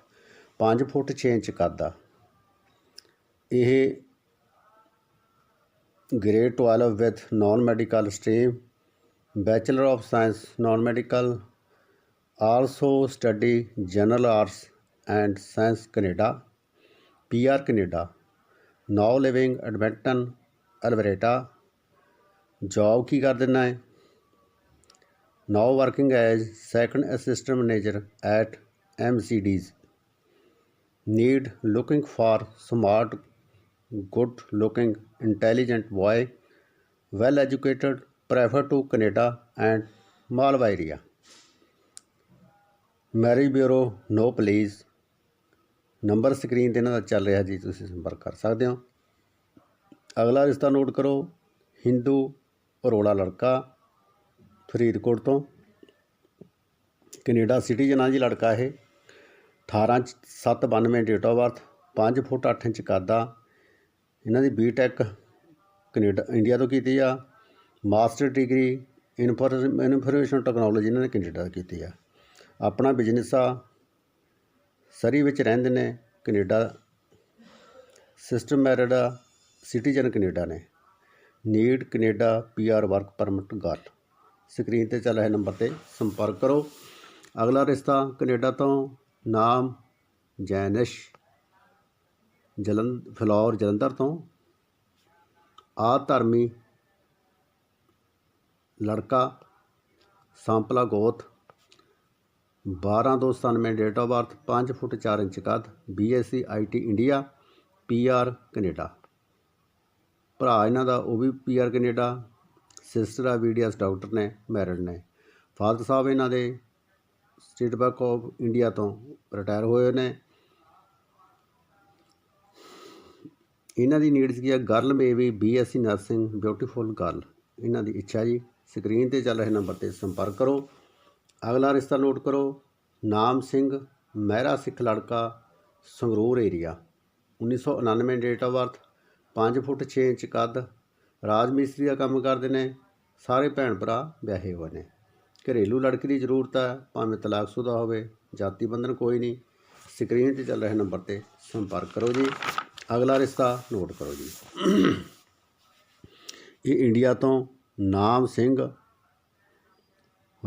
[SPEAKER 1] 5 foot 6 inch ਕੱਦ ਆ ਇਹ grade 12 with non medical stream bachelor of science non medical also study general arts and science Canada PR Canada now living edmonton alberta job ਕੀ ਕਰ ਦਿੰਦਾ ਹੈ now working as second assistant manager at mcds need looking for smart good looking intelligent boy well educated prefer to canada and malwa area marriage bureau no please number screen ਤੇ ਇਹਨਾਂ ਦਾ ਚੱਲ ਰਿਹਾ ਜੀ, ਤੁਸੀਂ ਸੰਪਰਕ ਕਰ ਸਕਦੇ ਹੋ। ਅਗਲਾ ਰਿਸ਼ਤਾ ਨੋਟ ਕਰੋ, ਹਿੰਦੂ ਅਰੋੜਾ ਲੜਕਾ, ਫਰੀਦਕੋਟ ਤੋਂ। ਕੈਨੇਡਾ ਸਿਟੀਜ਼ਨ ਆ ਜੀ ਲੜਕਾ ਇਹ। 18 792 date of birth 5 foot 8 inch ਕਾਦਾ। ਇਹਨਾਂ ਦੀ ਬੀਟੈਕ ਕੈਨੇਡਾ, ਇੰਡੀਆ ਤੋਂ ਕੀਤੀ ਆ। ਮਾਸਟਰ ਡਿਗਰੀ ਇਨਫੋਰਮੇਸ਼ਨ ਟੈਕਨੋਲੋਜੀ ਇਹਨਾਂ ਨੇ ਕੈਨੇਡਾ ਕੀਤੀ ਆ। ਆਪਣਾ ਬਿਜ਼ਨਸ ਆ। ਸਰੀ ਵਿੱਚ ਰਹਿੰਦੇ ਨੇ Canada. Sister married citizen Canada ਨੇ। Need Canada PR work permit ਗੱਲ ਸਕਰੀਨ ਤੇ ਚੱਲ ਰਿਹਾ ਨੰਬਰ ਤੇ ਸੰਪਰਕ ਕਰੋ। ਅਗਲਾ ਰਿਸ਼ਤਾ ਕੈਨੇਡਾ ਤੋਂ ਨਾਮ ਜੈਨਿਸ਼ ਜਲੰ, ਫਲੋਰ ਜਲੰਧਰ ਤੋਂ। ਆ ਧਰਮੀ ਲੜਕਾ ਸੰਪਲਾ ਗੋਤ 12297 date of birth 5 foot 4 inch ਕੱਦ BSc IT India PR Canada ਭਰਾ ਇਹਨਾਂ ਦਾ ਉਹ ਵੀ ਪੀਆਰ ਕੈਨੇਡਾ ਸਿਸਟਰ ਆ ਵੀਡੀਐਸ ਡਾਕਟਰ ਨੇ ਮੈਰਿਡ ਨੇ। ਫਾਦਰ ਸਾਹਿਬ ਇਹਨਾਂ ਦੇ ਸਟੇਟ ਬੈਂਕ ਆਫ ਇੰਡੀਆ ਤੋਂ ਰਿਟਾਇਰ ਹੋਏ ਨੇ। ਇਹਨਾਂ ਦੀ ਨੀਡਸ ਕੀ ਆ girl baby BSc nursing beautiful girl ਇਹਨਾਂ ਦੀ ਇੱਛਾ ਜੀ ਸਕਰੀਨ ਤੇ ਚੱਲ ਰਹੇ ਨੰਬਰ ਤੇ ਸੰਪਰਕ ਕਰੋ। ਅਗਲਾ ਰਿਸ਼ਤਾ ਨੋਟ ਕਰੋ। ਨਾਮ ਸਿੰਘ, ਮਹਿਰਾ ਸਿੱਖ ਲੜਕਾ, Sangrur area 1999 date of birth 5 foot 6 inch ਕੱਦ ਰਾਜ ਮਿਸਤਰੀ ਦਾ ਕੰਮ ਕਰਦੇ ਨੇ। ਸਾਰੇ ਭੈਣ ਭਰਾ ਵਿਆਹੇ ਹੋਏ ਨੇ। ਘਰੇਲੂ ਲੜਕੀ ਦੀ ਜ਼ਰੂਰਤ ਹੈ, ਭਾਵੇਂ ਤਲਾਕਸ਼ੁਦਾ ਹੋਵੇ, ਜਾਤੀ ਬੰਧਨ ਕੋਈ ਨਹੀਂ। ਸਕਰੀਨ ਤੇ ਚੱਲ ਰਹੇ ਨੰਬਰ ਤੇ ਸੰਪਰਕ ਕਰੋ ਜੀ। ਅਗਲਾ ਰਿਸ਼ਤਾ ਨੋਟ ਕਰੋ ਜੀ। ਇਹ ਇੰਡੀਆ ਤੋਂ ਨਾਮ ਸਿੰਘ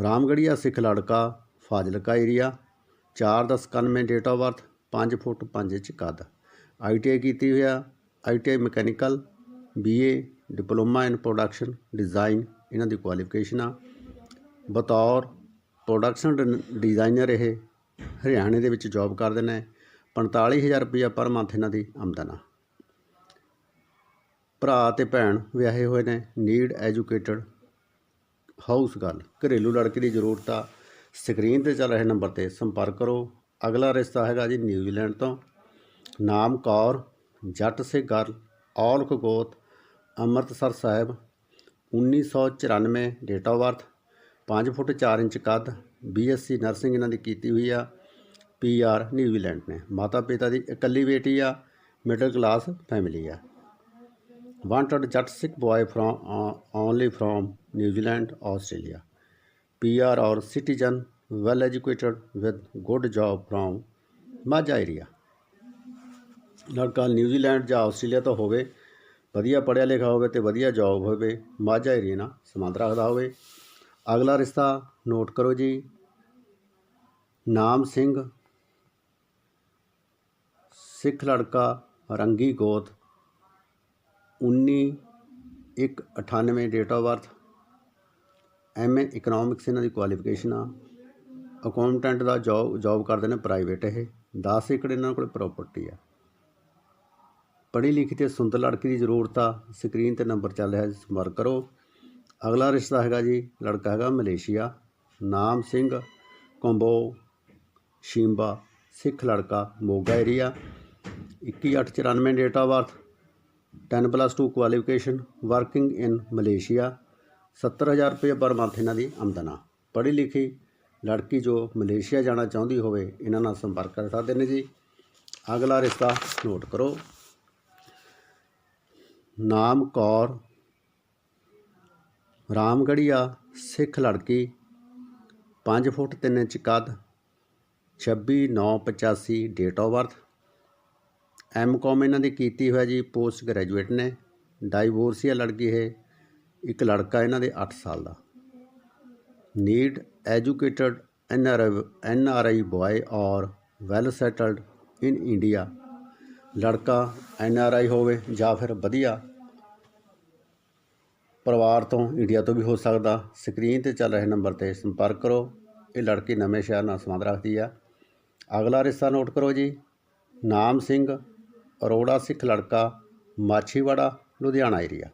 [SPEAKER 1] ਰਾਮਗੜੀਆ ਸਿੱਖ ਲੜਕਾ, Fazilka area 4/10/91 date of birth 5 foot 5 inch ਕੱਦ। ਆਈਟੀਆਈ ਕੀਤੀ ਹੋਇਆ ITI mechanical BA diploma in production design ਇਹਨਾਂ ਦੀ ਕੁਆਲੀਫਿਕੇਸ਼ਨ ਆ। ਬਤੌਰ ਪ੍ਰੋਡਕਸ਼ਨ ਡਿਜ਼ਾਈਨਰ ਇਹ, ਹਰਿਆਣੇ ਦੇ ਵਿੱਚ ਜੌਬ ਕਰਦੇ ਨੇ 45000 ਰੁਪਇਆ ਪਰ ਮੰਥ ਇਹਨਾਂ ਦੀ ਆਮਦਨ ਆ। ਭਰਾ ਤੇ ਭੈਣ ਵਿਆਹੇ ਹੋਏ ਨੇ ਨੀਡ ਐਜੂਕੇਟਡ ਹਾਊਸ ਗੱਲ। ਘਰੇਲੂ ਲੜਕੀ ਦੀ ਜ਼ਰੂਰਤ ਆ। ਸਕਰੀਨ ਤੇ ਚੱਲ ਰਹੇ ਨੰਬਰ ਤੇ ਸੰਪਰਕ ਕਰੋ। ਅਗਲਾ ਰਿਸ਼ਤਾ ਹੈਗਾ ਜੀ ਨਿਊਜ਼ੀਲੈਂਡ ਤੋਂ। ਨਾਮ ਕੌਰ, ਜੱਟ ਸੇ ਗਰਲ ਔਲਖ ਗੋਤ, Amritsar Sahib 1994 date of birth 5 foot 4 inch ਕੱਦ ਬੀਐਸਸੀ ਨਰਸਿੰਗ ਇਹਨਾਂ ਦੀ ਕੀਤੀ ਹੋਈ ਆ। ਪੀਆਰ ਨਿਊਜ਼ੀਲੈਂਡ ਨੇ। ਮਾਤਾ ਪਿਤਾ ਦੀ ਇਕੱਲੀ ਬੇਟੀ ਆ। ਮਿਡਲ ਕਲਾਸ ਫੈਮਿਲੀ ਆ। Wanted Jatt Sikh boy from only from New Zealand, Australia. PR or citizen, well educated with good job from Majha area ਲੜਕਾ ਨਿਊਜ਼ੀਲੈਂਡ ਜਾਂ ਆਸਟ੍ਰੇਲੀਆ ਤੋਂ ਹੋਵੇ ਵਧੀਆ ਪੜ੍ਹਿਆ ਲਿਖਿਆ ਹੋਵੇ ਤੇ ਵਧੀਆ ਜੌਬ ਹੋਵੇ ਮਾਝਾ ਏਰੀਆ ਨਾਲ ਸੰਬੰਧ ਰੱਖਦਾ ਹੋਵੇ। ਅਗਲਾ ਰਿਸ਼ਤਾ ਨੋਟ ਕਰੋ ਜੀ। ਨਾਮ ਸਿੰਘ। ਸਿੱਖ ਲੜਕਾ ਰੰਗੀ ਗੋਤ। 19 ਇੱਕ 98 date of birth MA economics ਇਹਨਾਂ ਦੀ ਕੁਆਲੀਫਿਕੇਸ਼ਨ ਆ। ਅਕਾਊਂਟੈਂਟ ਦਾ ਜੌਬ ਜੌਬ ਕਰਦੇ ਨੇ ਪ੍ਰਾਈਵੇਟ ਇਹ। 10 ਏਕੜ ਇਹਨਾਂ ਕੋਲ ਪ੍ਰਾਪਰਟੀ ਆ। ਪੜ੍ਹੀ ਲਿਖੀ ਤੇ ਸੁੰਦਰ ਲੜਕੀ ਦੀ ਜ਼ਰੂਰਤ ਆ। ਸਕਰੀਨ ਤੇ ਨੰਬਰ ਚੱਲ ਰਿਹਾ ਜੀ ਸੰਪਰਕ ਕਰੋ। ਅਗਲਾ ਰਿਸ਼ਤਾ ਹੈਗਾ ਜੀ, ਲੜਕਾ ਹੈਗਾ ਮਲੇਸ਼ੀਆ। ਨਾਮ ਸਿੰਘ, ਕੰਬੋ, ਸ਼ਿੰਬਾ, ਸਿੱਖ ਲੜਕਾ, Moga area 21894 date of birth 10 plus 2 qualification working in Malaysia. 70000 ਰੁਪਏ ਪਰ ਮੰਥ ਇਹਨਾਂ ਦੀ ਆਮਦਨ ਆ। ਪੜ੍ਹੀ ਲਿਖੀ ਲੜਕੀ ਜੋ ਮਲੇਸ਼ੀਆ ਜਾਣਾ ਚਾਹੁੰਦੀ ਹੋਵੇ, ਇਹਨਾਂ ਨਾਲ ਸੰਪਰਕ ਕਰ ਸਕਦੇ ਨੇ ਜੀ। ਅਗਲਾ ਰਿਸ਼ਤਾ ਨੋਟ ਕਰੋ। ਨਾਮ ਕੌਰ। ਰਾਮਗੜੀਆ ਸਿੱਖ ਲੜਕੀ 5 ਫੁੱਟ 3 ਇੰਚ ਕੱਦ 26985 ਡੇਟ ਆਫ ਬਰਥ ਐਮ ਕਾਮ ਇਹਨਾਂ ਦੀ ਕੀਤੀ ਹੋਇਆ ਜੀ ਪੋਸਟ ਗ੍ਰੈਜੂਏਟ ਨੇ। ਡਾਈਵੋਰਸੀਆ ਲੜਕੀ ਇਹ। ਇੱਕ ਲੜਕਾ ਇਹਨਾਂ ਦੇ 8 ਸਾਲ ਦਾ। Need educated N R N R I boy or well settled in India. ਲੜਕਾ ਐਨ ਆਰ ਆਈ ਹੋਵੇ ਜਾਂ ਫਿਰ ਵਧੀਆ ਪਰਿਵਾਰ ਤੋਂ ਇੰਡੀਆ ਤੋਂ ਵੀ ਹੋ ਸਕਦਾ। ਸਕਰੀਨ ਤੇ ਚੱਲ ਰਹੇ ਨੰਬਰ ਤੇ ਸੰਪਰਕ ਕਰੋ। ਇਹ ਲੜਕੀ ਨਵੇਂ ਸ਼ਹਿਰ ਨਾਲ ਸੰਬੰਧ ਰੱਖਦੀ ਆ। ਅਗਲਾ ਰਿਸ਼ਤਾ ਨੋਟ ਕਰੋ ਜੀ। ਨਾਮ ਸਿੰਘ, ਅਰੋੜਾ ਸਿੱਖ ਲੜਕਾ, Machhiwara, Ludhiana area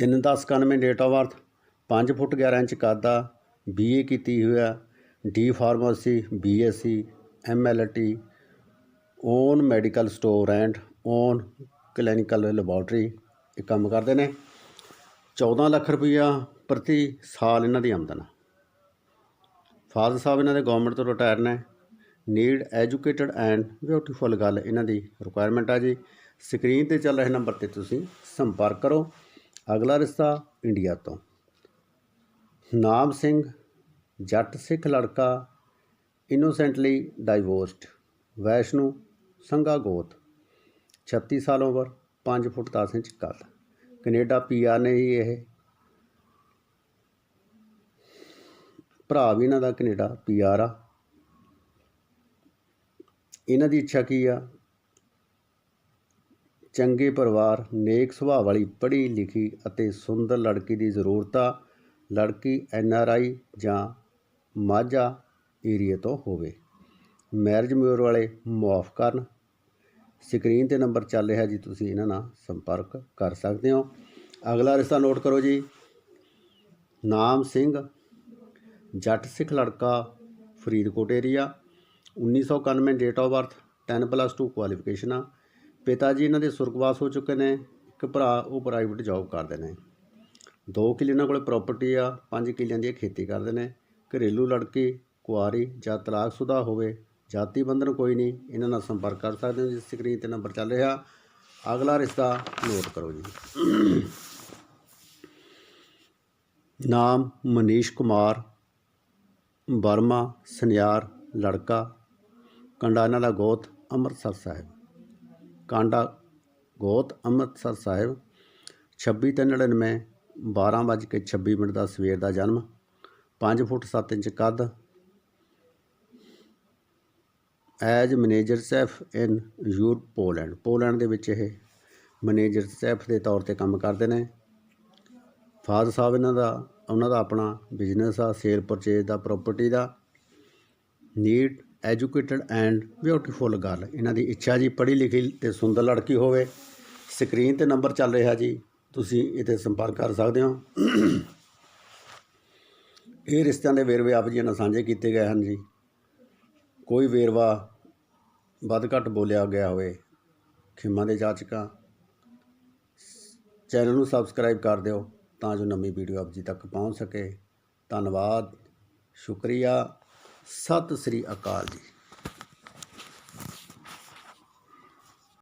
[SPEAKER 1] 3/10/91 date of birth 5 foot 11 inch ਕੱਦ ਦਾ ਬੀਏ ਕੀਤੀ ਹੋਇਆ D pharmacy BSc MLT own medical store and own clinical laboratory ਇਹ ਕੰਮ ਕਰਦੇ ਨੇ। 14 ਲੱਖ ਰੁਪਈਆ ਪ੍ਰਤੀ ਸਾਲ ਇਹਨਾਂ ਦੀ ਆਮਦਨ ਫਾਦਰ ਸਾਹਿਬ ਇਹਨਾਂ ਦੇ ਗਵਰਨਮੈਂਟ ਤੋਂ ਰਿਟਾਇਰ ਨੇ। ਨੀਡ ਐਜੂਕੇਟਡ ਐਂਡ ਬਿਊਟੀਫੁਲ ਗੱਲ ਇਹਨਾਂ ਦੀ ਰਿਕੁਆਇਰਮੈਂਟ ਆ ਜੀ। ਸਕਰੀਨ ਤੇ ਚੱਲ ਰਹੇ ਨੰਬਰ ਤੇ ਤੁਸੀਂ ਸੰਪਰਕ ਕਰੋ। ਅਗਲਾ ਰਿਸ਼ਤਾ ਇੰਡੀਆ ਤੋਂ। ਨਾਮ ਸਿੰਘ, ਜੱਟ ਸਿੱਖ ਲੜਕਾ ਇਨੋਸੈਂਟਲੀ ਡਾਈਵੋਰਸਡ, ਵੈਸ਼ਨੂ ਸੰਗਾ ਗੋਤ 36 ਸਾਲ ਉਮਰ 5 ਫੁੱਟ 10 ਇੰਚ ਕੱਦ। ਕੈਨੇਡਾ ਪੀਆਰ ਨੇ ਹੀ ਇਹ ਭਰਾ ਵੀ ਇਹਨਾਂ ਦਾ ਕੈਨੇਡਾ ਪੀਆਰ ਆ। ਇਹਨਾਂ ਦੀ ਇੱਛਾ ਕੀ ਆ? ਚੰਗੇ ਪਰਿਵਾਰ, ਨੇਕ ਸੁਭਾਅ ਵਾਲੀ ਪੜ੍ਹੀ ਲਿਖੀ ਅਤੇ ਸੁੰਦਰ ਲੜਕੀ ਦੀ ਜ਼ਰੂਰਤ ਆ ਲੜਕੀ ਐਨ ਆਰ ਆਈ ਜਾਂ ਮਾਝਾ ਏਰੀਏ ਤੋਂ ਹੋਵੇ। ਮੈਰਿਜ ਮਿਊਰ ਵਾਲੇ ਮੁਆਫ ਕਰਨ। ਸਕਰੀਨ ਤੇ ਨੰਬਰ ਚੱਲ ਰਿਹਾ ਜੀ, ਤੁਸੀਂ ਇਹਨਾਂ ਨਾਲ ਸੰਪਰਕ ਕਰ ਸਕਦੇ ਹੋ। ਅਗਲਾ ਰਿਸ਼ਤਾ ਨੋਟ ਕਰੋ ਜੀ। ਨਾਮ ਸਿੰਘ, ਜੱਟ ਸਿੱਖ ਲੜਕਾ, Faridkot area 1991 date of birth 10 plus 2 qualification ਆ। ਪਿਤਾ ਜੀ ਇਹਨਾਂ ਦੇ ਸੁਰਗਵਾਸ ਹੋ ਚੁੱਕੇ ਨੇ, ਇੱਕ ਭਰਾ ਉਹ ਪ੍ਰਾਈਵੇਟ ਜੌਬ ਕਰਦੇ ਨੇ। ਦੋ ਕਿੱਲੇ ਇਹਨਾਂ ਕੋਲ ਪ੍ਰਾਪਰਟੀ ਆ, ਪੰਜ ਕਿੱਲਿਆਂ ਦੀ ਖੇਤੀ ਕਰਦੇ ਨੇ, ਘਰੇਲੂ ਲੜਕੀ, ਕੁਆਰੀ ਜਾਂ ਤਲਾਕਸ਼ੁਦਾ ਹੋਵੇ, ਜਾਤੀ ਬੰਧਨ ਕੋਈ ਨਹੀਂ, ਇਹਨਾਂ ਨਾਲ ਸੰਪਰਕ ਕਰ ਸਕਦੇ ਹੋ, ਜਿਸ ਸਕਰੀਨ ਤੇ ਨੰਬਰ ਚੱਲ ਰਿਹਾ। ਅਗਲਾ ਰਿਸ਼ਤਾ ਨੋਟ ਕਰੋ ਜੀ। ਨਾਮ ਮਨੀਸ਼ ਕੁਮਾਰ, ਵਰਮਾ, ਸਨਿਆਰ, ਲੜਕਾ, ਕੰਡਾ ਦਾ ਗੋਤ ਅੰਮ੍ਰਿਤਸਰ ਸਾਹਿਬ। ਕਾਂਡਾ ਗੋਤ ਅੰਮ੍ਰਿਤਸਰ ਸਾਹਿਬ 2699 12 ਵੱਜ ਕੇ 26 ਮਿੰਟ ਦਾ ਸਵੇਰ ਦਾ ਜਨਮ 5 ਫੁੱਟ 7 ਇੰਚ ਕੱਦ, as manager chef in Europe Poland. Poland ਦੇ ਵਿੱਚ ਇਹ ਮੈਨੇਜਰ ਸੈਫ ਦੇ ਤੌਰ ਤੇ ਕੰਮ ਕਰਦੇ ਨੇ। ਫਾਦਰ ਸਾਹਿਬ ਇਹਨਾਂ ਦਾ, ਉਹਨਾਂ ਦਾ ਆਪਣਾ ਬਿਜ਼ਨਸ ਆ, ਸੇਲ ਪਰਚੇਜ ਦਾ, property the. Neat educated and beautiful girl. ਇਹਨਾਂ ਦੀ ਇੱਛਾ ਜੀ ਪੜ੍ਹੀ ਲਿਖੀ ਤੇ ਸੁੰਦਰ ਲੜਕੀ ਹੋਵੇ। ਸਕਰੀਨ ਤੇ ਨੰਬਰ ਚੱਲ ਰਿਹਾ ਜੀ। ਤੁਸੀਂ ਇਹਤੇ ਸੰਪਰਕ ਕਰ ਸਕਦੇ ਹੋ। ਇਹ ਰਿਸ਼ਤਿਆਂ ਦੇ ਵੇਰਵੇ ਆਪ ਜੀ ਨਾਲ ਸਾਂਝੇ ਕੀਤੇ ਗਏ ਹਨ ਜੀ। ਕੋਈ ਵੇਰਵਾ ਵੱਧ ਘੱਟ ਬੋਲਿਆ ਗਿਆ ਹੋਵੇ। ਖਿਮਾ ਦੇ ਜਾਚਕਾਂ। ਚੈਨਲ ਨੂੰ ਸਬਸਕ੍ਰਾਈਬ ਕਰ ਦਿਓ ਤਾਂ ਜੋ ਨਵੀਂ ਵੀਡੀਓ ਆਪ ਜੀ ਤੱਕ ਪਹੁੰਚ ਸਕੇ। ਧੰਨਵਾਦ। ਸ਼ੁਕਰੀਆ। ਸਤਿ ਸ੍ਰੀ ਅਕਾਲ ਜੀ।